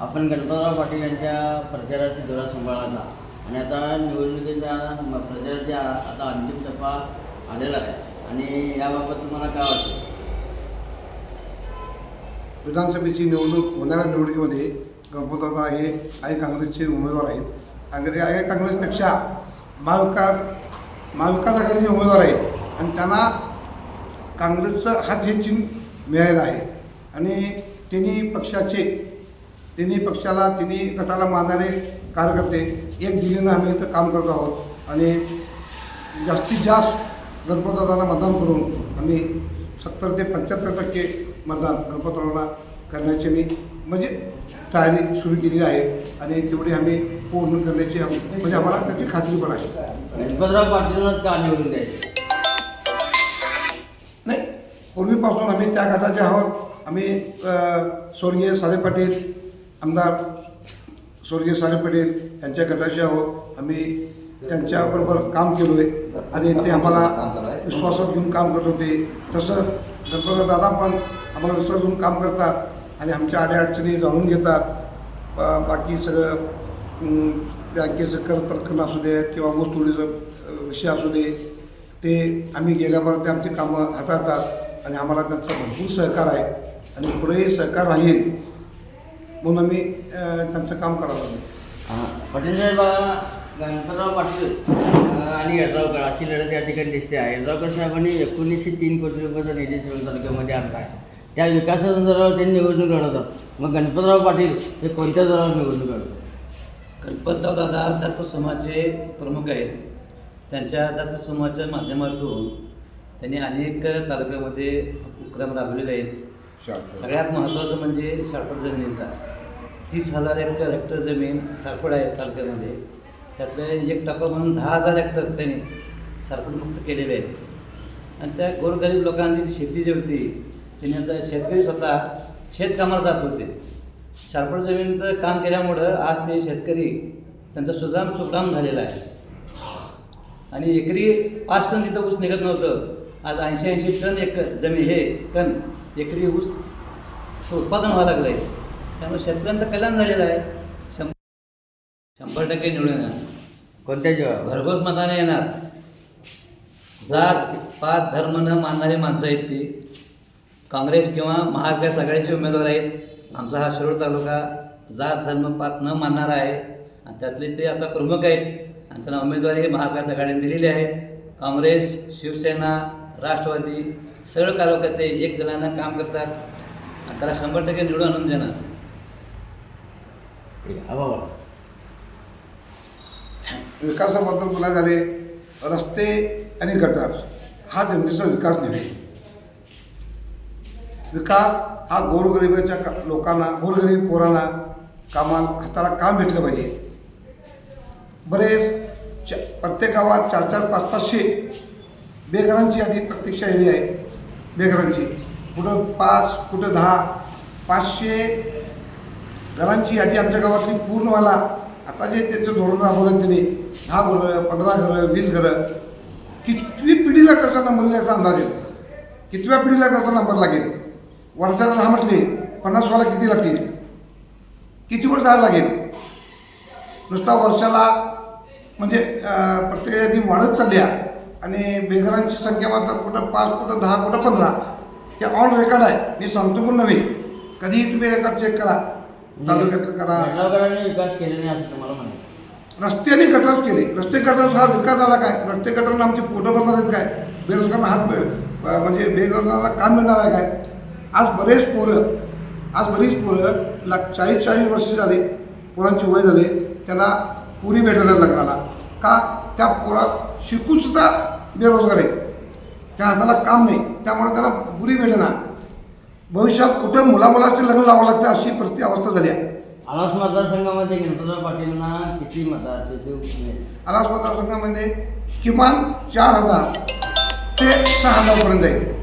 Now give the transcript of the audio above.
आपण गणपतराव पाटील यांच्या प्रचाराची धुरा सांभाळला आणि आता निवडणुकीच्या प्रचाराच्या आता अंतिम टप्पा आलेला आहे. आणि याबाबत तुम्हाला काय वाटतं? विधानसभेची निवडणूक होणाऱ्या निवडणुकीमध्ये गणपतराव हे आई काँग्रेसचे उमेदवार आहेत. आणि आई काँग्रेसपेक्षा महाविकास महाविकास आघाडीचे उमेदवार आहेत. आणि त्यांना काँग्रेसचं हात हे चिन्ह मिळालेलं आहे. आणि त्यांनी पक्षाचे तिन्ही पक्षाला तिन्ही गटाला मानणारे कार्यकर्ते एक दिलेनं आम्ही इथं काम करत आहोत. आणि जास्तीत जास्त गणपतरावांना मतदान करून आम्ही सत्तर ते पंच्याहत्तर टक्के मतदान गणपतरावांना करण्याची मी म्हणजे तयारी सुरू केली आहे. आणि तेवढी आम्ही पूर्ण करण्याची म्हणजे आम्हाला त्याची खात्री पण आहे. गणपतराव पाटीलच का निवडून द्यायचे? नाही पूर्वीपासून आम्ही त्या गटाचे आहोत. आम्ही स्वर्गीय सारे पाटील आमदार स्वर्गीय सारे पटेल यांच्या गटाशी आहोत. आम्ही त्यांच्याबरोबर काम केलो आहे आणि ते आम्हाला विश्वासात घेऊन काम करत होते. तसं गणपत दादा पण आम्हाला विश्वास घेऊन काम करतात आणि आमच्या अडीअडचणी जाणून घेतात. बा- बाकी सगळं बँकेचं कर्ज प्रकरण असू दे किंवा वस्तुडीचं विषय असू दे ते आम्ही गेल्यावर ते आमची कामं हाताळतात आणि आम्हाला त्यांचा भरपूर सहकार आहे. आणि पुढेही सहकार राहील म्हणून आम्ही त्यांचं काम करावं लागेल. हां पाटील साहेब बघा, गणपतराव पाटील आणि यड्रावकर अशी लढत या ठिकाणी दिसते. आहे यड्रावकर साहेबांनी एकोणीसशे तीन कोटी रुपयाचा निधी शिरोळ तालुक्यामध्ये आणला आहे. त्या विकासाच्या जोरावर त्यांनी निवडणूक लढवतात मग गणपतराव पाटील हे कोणत्या जोरावर निवडणूक लढवतात गणपतराव दादा दत्त समाजचे प्रमुख आहेत. त्यांच्या दत्त समाजाच्या माध्यमातून त्यांनी अनेक तालुक्यामध्ये उपक्रम राबवलेले आहेत. सगळ्यात महत्त्वाचं म्हणजे सारपड जमिनीचा. तीस हजार हेक्टर हेक्टर जमीन सारपड आहे तालुक्यामध्ये. त्यातले एक टप्पा म्हणून दहा हजार हेक्टर त्यांनी सारपडमुक्त केलेले आहेत. आणि त्या गोरगरीब लोकांची जी शेती जी होती त्यांनी आता शेतकरी स्वतः शेतकामाला जात होते. सारपड जमिनीचं काम केल्यामुळं आज ते शेतकरी त्यांचा सुदाम सुकाम झालेला आहे. आणि एकरी पाच टन तिथं ऊस निघत नव्हतं. आज ऐंशी ऐंशी टन एक जमीन हे टन एकरी ऊस उत्पादन व्हावं लागलं आहे त्यामुळे शेतकऱ्यांचं कल्याण झालेलं आहे. शंभर शंभर टक्के निवडून येणार. कोणत्या जोरावर भरघोस मताने येणार. जात पात धर्म न मानणारी माणसं आहेत ती. काँग्रेस किंवा महाविकास आघाडीचे उमेदवार आहेत. आमचा हा शिरोळ तालुका जात धर्म पात न मानणारा आहे. आणि त्यातले ते आता प्रमुख आहेत. आणि त्यांना उमेदवारी महाविकास आघाडीने दिलेली आहे. काँग्रेस शिवसेना राष्ट्रवादी सगळं कार्यकर्ते एक दलानं काम करतात. आणि त्याला शंभर टक्के निवडून आणून देणार. ठीक बोला विकासाबद्दल झाले रस्ते आणि गटार हा जनतेचा विकास नव्हे विकास हा गोरगरिबाच्या का- लोकांना गोरगरीब पोरांना कामा हाताला काम भेटलं पाहिजे. बरेच च प्रत्येक गावात चार चार पाच पाचशे बेघरांची यादी प्रत्यक्ष यादी आहे. बेघरांची. कुठं पाच कुठं दहा पाचशे घरांची यादी आमच्या गावातली पूर्ण व्हायला आता जे त्यांचं धोरण राबवलं त्यांनी दहा घरं पंधरा घरं वीस घरं कितवी पिढीला कसा नंबर येईल अंदाज येतो? कितव्या पिढीला कसा नंबर लागेल? वर्षाला दहा म्हटले पन्नास व्हायला किती लागतील? किती वर्ष जायला लागेल? नुसता वर्षाला म्हणजे प्रत्येक यादी वाढत चालल्या. आणि बेघरांची संख्या मात्र कुठं पाच कुठं दहा कुठं पंधरा हे ऑन रेकॉर्ड आहे. मी सांगतो पण नव्हे. कधीही तुम्ही रेकॉर्ड चेक करा. तालुक्यातलं करा. विकास केले नाही असं तुम्हाला म्हणायचं रस्त्याने गटरच केले. रस्ते गटरस हा विकास झाला काय? रस्ते गटरनं आमचे पोटं बनणार आहेत काय? बेरोजगारांना हात म्हणजे बेरोजगारांना काम मिळणार आहे काय? आज बरेच पोरं आज बरीच पोरं लाख चाळीस चाळीस वर्ष झाले पोरांची वय झाले त्यांना पुरी भेटायला लग्नाला का? त्या पोरा शिकून सुद्धा बेरोजगार आहे. त्या हाताला काम नाही. त्यामुळे त्याला पुरी भेटेना भविष्यात कुठं मुलामुलाचे लग्न लावावं लागतं अशी परिस्थिती अवस्था झाली आहे. आळस मतदारसंघामध्ये गणपतराव पाटीलना किती मताचे मिळेल? आलास मतदारसंघामध्ये किमान चार हजार ते सहा हजारपर्यंत जाईल.